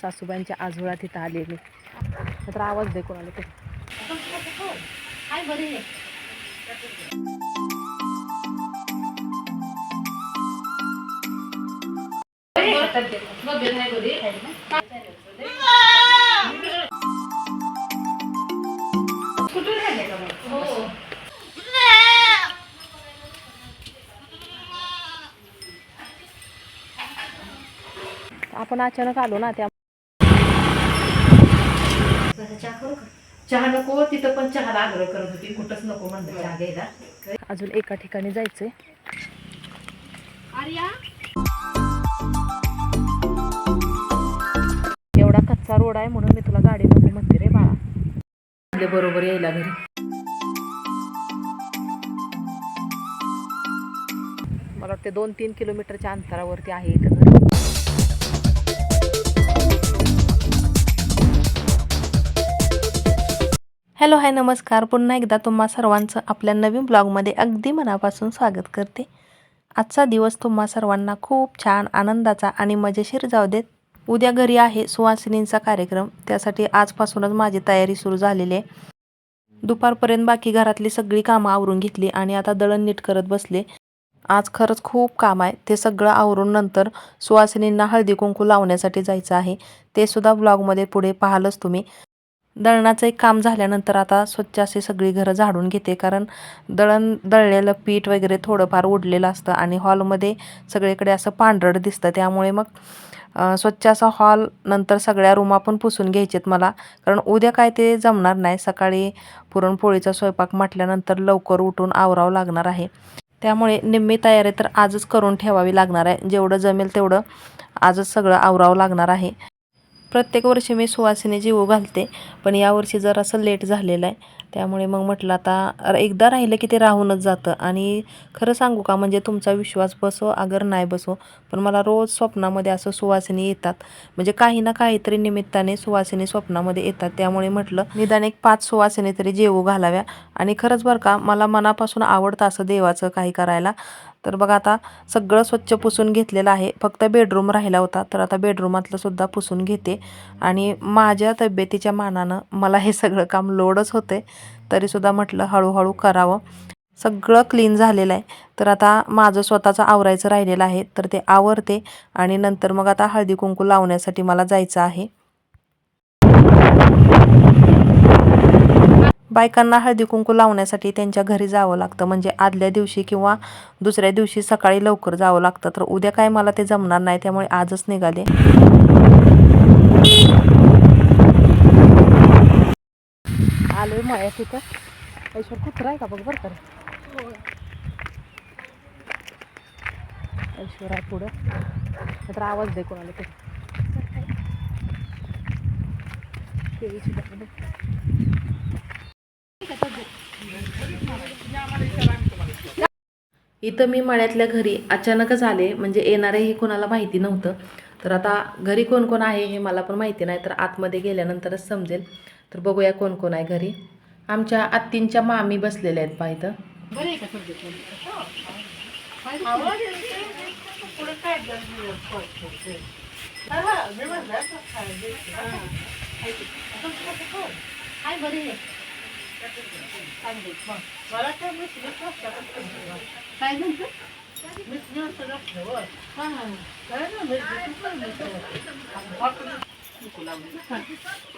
सासूबाईंच्या आजोळा तिथं आलेली. तर आवाज दे कोणाला ते आपण अचानक आलो ना त्या चहा नको तिथं पण चहाला आग्रह करत होती. कुठंच नको म्हणलं चहा घ्यायला. अजून एका ठिकाणी जायचंय. एवढा कच्चा रोड आहे म्हणून मी तुला गाडी नको म्हणते रे बाळा. बरोबर यायला घरी. मला वाटते दोन तीन किलोमीटरच्या अंतरावरती आहे इथं घर. हॅलो हाय नमस्कार. पुन्हा एकदा तुम्हा सर्वांचं आपल्या नवीन ब्लॉगमध्ये अगदी मनापासून स्वागत करते. आजचा दिवस तुम्हा सर्वांना खूप छान आनंदाचा आणि मजेशीर जाऊ देत. उद्या घरी आहे सुवासिनींचा कार्यक्रम. त्यासाठी आजपासूनच माझी तयारी सुरू झालेली आहे. दुपारपर्यंत बाकी घरातली सगळी कामं आवरून घेतली आणि आता दळण नीट करत बसले. आज खरंच खूप काम आहे. ते सगळं आवरून नंतर सुवासिनींना हळदी कुंकू लावण्यासाठी जायचं आहे. ते सुद्धा ब्लॉगमध्ये पुढे पाहालच तुम्ही. दळणाचं एक काम झाल्यानंतर आता स्वच्छ असे सगळी घरं झाडून घेते. कारण दळण दळलेलं पीठ वगैरे थोडंफार उडलेलं असतं आणि हॉलमध्ये सगळीकडे असं पांढरट दिसतं. त्यामुळे मग स्वच्छ असा हॉल नंतर सगळ्या रूमा पण पुसून घ्यायचेत मला. कारण उद्या काय ते जमणार नाही. सकाळी पुरणपोळीचा स्वयंपाक म्हटल्यानंतर लवकर उठून आवरावं लागणार आहे. त्यामुळे निम्मी तयारी तर आजच करून ठेवावी लागणार आहे. जेवढं जमेल तेवढं आजच सगळं आवरावं लागणार आहे. प्रत्येक वर्षी मी सुवासिनी जीव घालते पण यावर्षी जरासं लेट झालेलं आहे. त्यामुळे मग म्हटलं आता एकदा राहिलं की ते राहूनच जातं. आणि खरं सांगू का म्हणजे तुमचा विश्वास बसो अगर नाही बसो पण मला रोज स्वप्नामध्ये असं सुवासिनी येतात. म्हणजे काही ना काहीतरी निमित्ताने सुवासिनी स्वप्नामध्ये येतात. त्यामुळे म्हटलं निदान एक पाच सुवासिनी तरी जेवू घालाव्या. आणि खरंच बरं का मला मनापासून आवडतं असं देवाचं काही करायला. तर बघा आता सगळं स्वच्छ पुसून घेतलेलं आहे. फक्त बेडरूम राहिला होता तर आता बेडरूमातलं सुद्धा पुसून घेते. आणि माझ्या तब्येतीच्या मानानं मला हे सगळं काम लोडच होते तरीसुद्धा म्हटलं हळूहळू करावं. सगळं क्लीन झालेलं आहे. तर आता माझं स्वतःचं आवरायचं राहिलेलं आहे. तर ते आवरते आणि नंतर मग आता हळदी कुंकू लावण्यासाठी मला जायचं आहे. बायकांना हळदी कुंकू लावण्यासाठी त्यांच्या घरी जावं लागतं. म्हणजे आदल्या दिवशी किंवा दुसऱ्या दिवशी सकाळी लवकर जावं लागतं. तर उद्या काय मला ते जमणार नाही त्यामुळे आजच निघाले. आलोय माया तिथं. ऐश्वर कुत्रा आहे का बघ बरं का ऐश्वर आहे पुढं. तर आवाज दे कोणाला ते केळीची झाडं बघ. इथं मी मळ्यातल्या घरी अचानकच आले म्हणजे येणारे हे कोणाला माहिती नव्हतं. तर आता घरी कोण कोण आहे हे मला पण माहिती नाही तर आतमध्ये गेल्यानंतरच समजेल. तर बघूया कोण कोण आहे घरी. आमच्या आत्तींच्या मामी बसलेल्या आहेत पा इथं.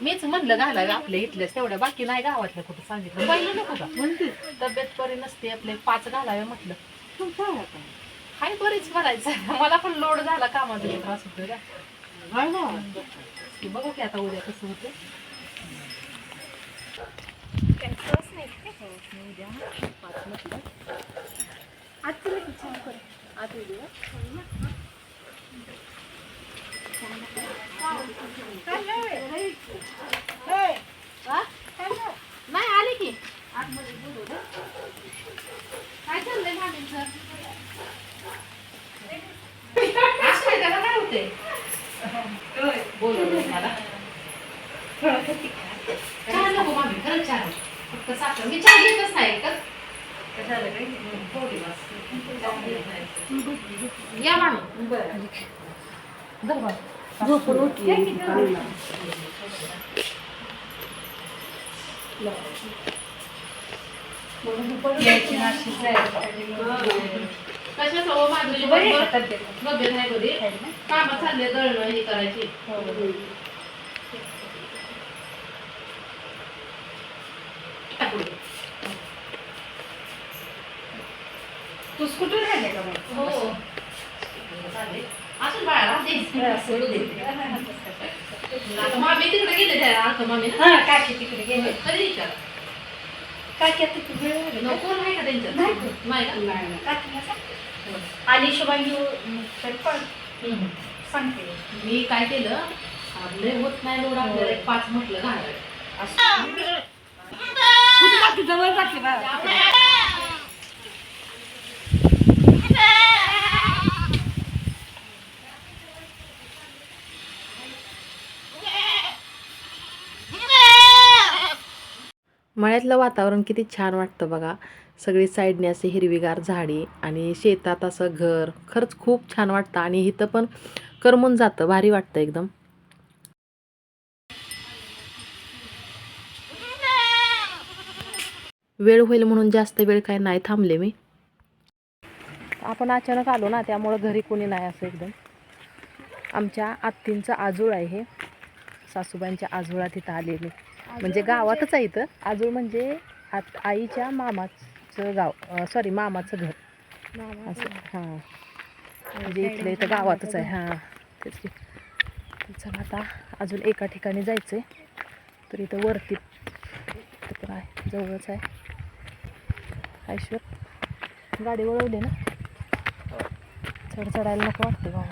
मीच म्हणलं घालायला आपल्या इथल्याच तेवढ्या बाकी नाही गावातल्या कुठं सांगितलं. पहिलं नको का? तब्येत बरी नसते आपले पाच घालावे म्हटलं. हाय बरीच भरायचं मला पण लोड झाला कामाचा त्रास होतो की? बघू की आता उद्या कसं होतं नाही आले की काय चाललंय मामींचं असं त्याला काय होते बोलू मला चहा नको मामी खरंच चहा नको. फक्त साखर. मी चहा घेतच नाही तर या मामी बरं. झोपून उठली. कशा सवय माझी बरी कामं चालले दळणं हे करायची. तू स्कूटर राहिले का मग हो चालेल. असं बाळा दे. सोडू दे. आता मामी तिकडे गेले त्या आता मामी हा काकी तिकडे गेले कधी विचार काकी आता तू वेळ झाली का? कोण आहे का नाही. नाही. काकीला सांग. आणि शुभांगी तरी पण. सांगते मी काय केलं आपले होत नाही लोड आपल्याला पाच म्हटलं घालायचं जवळ जाते मळ्यातलं वातावरण किती छान वाटतं बघा. सगळी साईडने असे हिरवीगार झाडी आणि शेतात असं घर. खरंच खूप छान वाटतं आणि इथं पण करमून जातं. भारी वाटतं एकदम. वेळ होईल म्हणून जास्त वेळ काय नाही थांबले मी. आपण अचानक आलो ना त्यामुळं घरी कोणी नाही असं एकदम. आमच्या आत्तींचं आजूळ आहे हे. सासूबाईंच्या आजोळा तिथं आले मी म्हणजे गावातच आहे इथं. आजूळ म्हणजे आत आईच्या मामाचं गाव सॉरी मामाचं घर. असं. हां. म्हणजे इथलं इथं गावातच आहे. हां. तेच की. चला आता अजून एका ठिकाणी जायचं आहे तर इथं वरती पण आहे जवळच आहे. ऐश्वर गाडी वळवली ना. चढ चढायला नको वाटते बा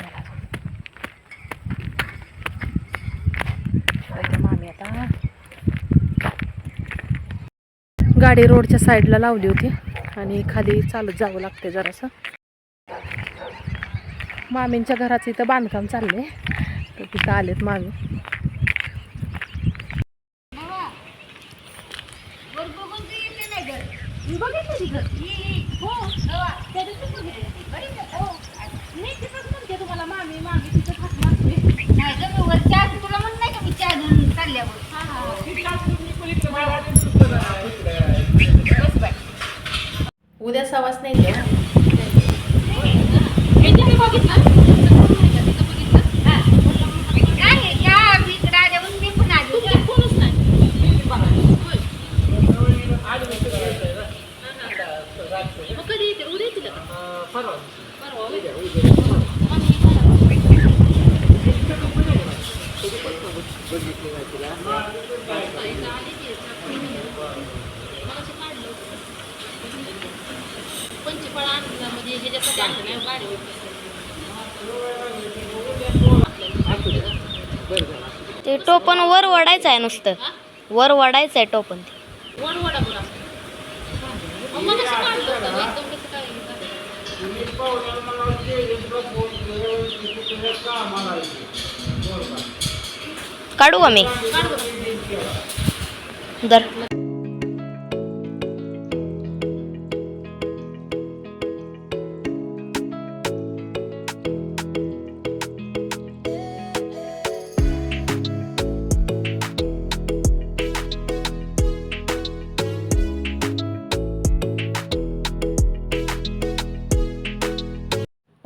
मला मामी आता. गाडी रोडच्या साईडला लावली होती आणि खाली चालत जावं लागते जरासं. मामींच्या घराचं इथं बांधकाम चाललंय. तर तिथं आलेत मामी. उद्या सवास नाही द्या कधी येते उद्या येते का पंचफळ आणण्यामध्ये ह्याच्यासाठी आणलं नाही गाडी ते टोपण वर वडायचं आहे नुसतं. वर वडायचं आहे टोपण ते. वडा बोला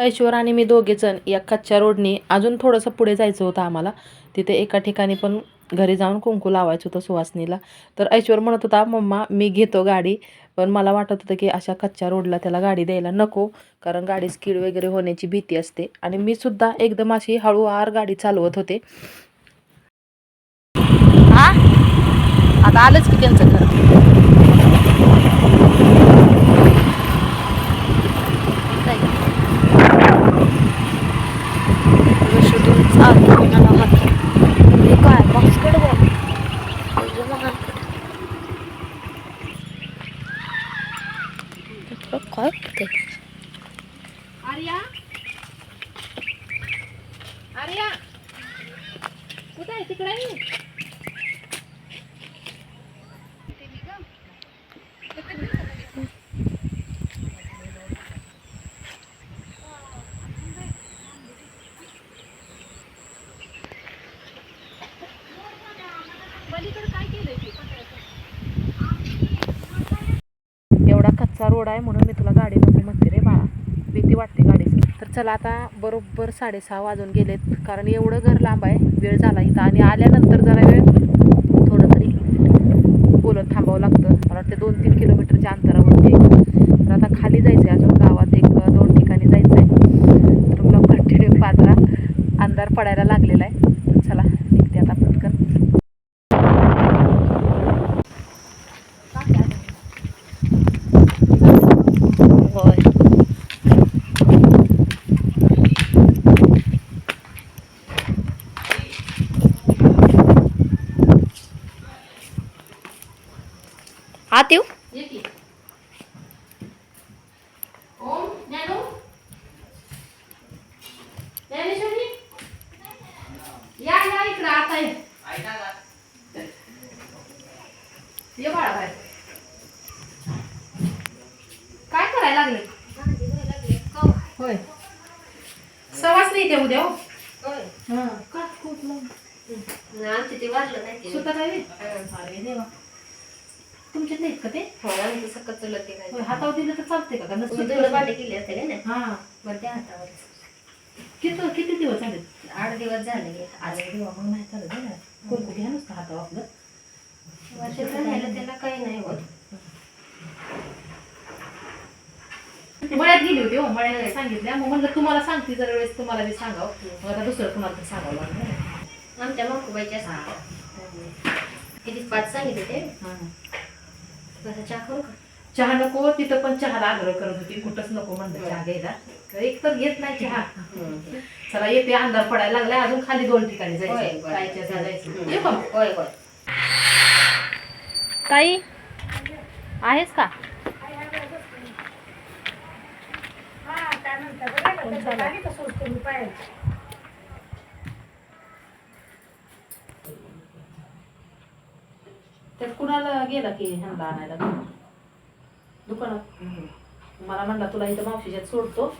ऐश्वर आणि मी दोघेजण या कच्च्या रोडनी अजून थोडंसं पुढे जायचं होतं आम्हाला. तिथे एका ठिकाणी पण घरी जाऊन कुंकू लावायचं होतं सुवासनीला. तर ऐश्वर म्हणत होता मम्मा मी घेतो गाडी. पण मला वाटत होतं की अशा कच्च्या रोडला त्याला गाडी द्यायला नको कारण गाडी स्कीड वगैरे होण्याची भीती असते. आणि मी सुद्धा एकदम अशी हळूवार गाडी चालवत होते. हा? आता आलंच की त्यांचं घर? आर्या! आहे तिकडे? एवढा कच्चा रोड आहे म्हणून मी तुला गाडी नको म्हणते रे बाळा. भीती वाटते गाडी तर चला आता बरोबर साडेसहा वाजून गेलेत कारण एवढं घर लांब आहे वेळ झाला इथं. आणि आल्यानंतर जरा वेळ थोडं तरी बोलत थांबावं लागतं. मला वाटतं दोन तीन किलोमीटरच्या अंतरावरती. तर आता खाली जायचं आहे अजून गावात एक दोन ठिकाणी जायचं आहे तर मला कंटिन्यू पाहत अंधार पडायला लागलेला आहे तर चला निघते आता पटकन होय आत येऊ ये की. ओम, ज्ञानू? ज्ञानेश्वरी? या या इकडं आता ये. ये बाळा बाहेर. काय करायला लागले होय हो खूप लांब? आमचे ते वाढलं नाही ते. सुद्धा काय रे? अरे देवा. तुमच्यात नाहीत का ते? हो आमचं सकत चुलत ते काय होय, हातावर दिलं तर चालते का? का तुम्ही नसतं धुणं भांडी केली असते ना हा. त्या हातावर किती किती दिवस झाले? आठ दिवस झाले. आज अरे देवा मग नाही चालत कुंकू घ्या नुसतं हातावर आपलं. वर्षाचं राहिलं त्याला काही नाही होत. मळ्यात गेली होती हो मळ्यात सांगितल्या. मग म्हणलं तुम्हाला सांगते जर वेळेस तुम्हाला मी सांगावं. मग आता दुसरं कुणाला तर सांगावं लागलं आमच्या मकुबाईच्या किती पाच सांगितले ते? चहा करू का? चहा नको तिथं पण चहाला आग्रह करत होती. कुठंच नको म्हणलं चहा घ्यायला. तर एक तर घेत नाही चहा. चला येते. अंधार पडायला लागलाय. अजून खाली दोन ठिकाणी जायचं ताई? आहेस का? त्यात कुणाला गेला की ह्यांना आणायला? दुकानात? मला म्हणला तुला इथं मावशीच्यात सोडतो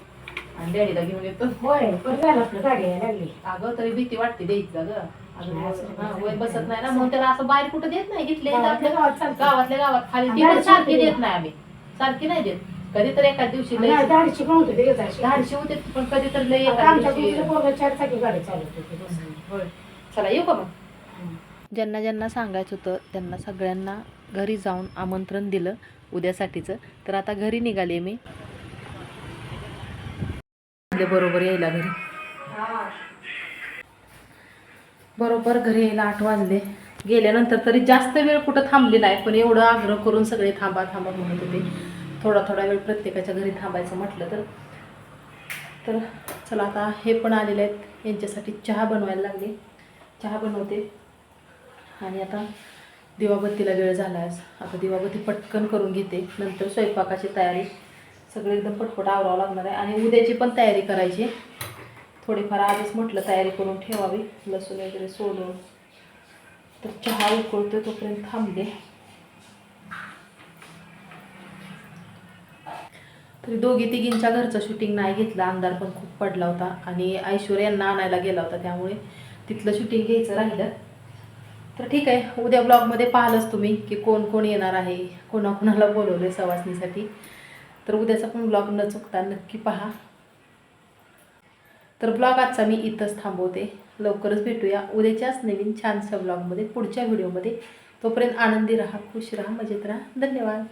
आणि डॅडीला घेऊन येतो. होय बरं झालं आपलं गाडी यायला लागली. अगं तरी भीती वाटते द्यायचं ग अजून हा, वय बसत नाही ना म्हणून त्याला असं बाहेर कुठं देत नाही? इथले गावातल्या आपल्या गावात. गावातल्या गावात खाली पण सारखी. देत नाही आम्ही. सारखी नाही देत. कधी तर एका दिवशी लय गाडी शिकवून होते ते जायची. धाडशी होते पण कधी तर लय आता एका आमच्या दिवशी गुरुजीला पोरगं चार चाकी गाडी चालवत होती बस. होय. चला येऊ का मग? ज्यांना ज्यांना सांगायचं होतं त्यांना सगळ्यांना घरी जाऊन आमंत्रण दिलं उद्यासाठीचं. तर आता घरी निघाले मी. बरोबर यायला घरी. बरोबर घरी यायला आठ वाजले. गेल्यानंतर तरी जास्त वेळ कुठं थांबली नाही पण एवढं आग्रह करून सगळे थांबा थांबा म्हणत होते. थोडा थोडा वेळ प्रत्येकाच्या घरी थांबायचं म्हटलं तर. तर चला आता हे पण आलेले आहेत. यांच्यासाठी चहा बनवायला लागले. चहा बनवते. आणि आता दिवाबत्तीला वेळ झाला आहे आता दिवाबत्ती पटकन करून घेते. नंतर स्वयंपाकाची तयारी. सगळे एकदम पटपट आवरावं लागणार आहे. आणि उद्याची पण तयारी करायची. थोडीफार आधीच म्हटलं तयारी करून ठेवावी. लसूण वगैरे सोडून तर चहा उकळतो तोपर्यंत थांबले तरी दोघी तिघींच्या घरचं शूटिंग नाही घेतलं. अंधार पण खूप पडला होता आणि ऐश्वर्या यांना आणायला गेला होता. त्यामुळे तिथलं शूटिंग घ्यायचं राहिलं. तर ठीक आहे. उद्या ब्लॉगमध्ये पाहालच तुम्ही की कोण कोण येणार आहे. कोणाकोणाला बोलवलं सवासणीसाठी. तर उद्याचा पण ब्लॉग न चुकता नक्की पहा. तर ब्लॉग आजचा मी इथंच थांबवते. लवकरच भेटूया उद्याच्याच नवीन छानशा ब्लॉगमध्ये पुढच्या व्हिडिओमध्ये. तोपर्यंत आनंदी राहा खुश राहा मजेत राहा. धन्यवाद.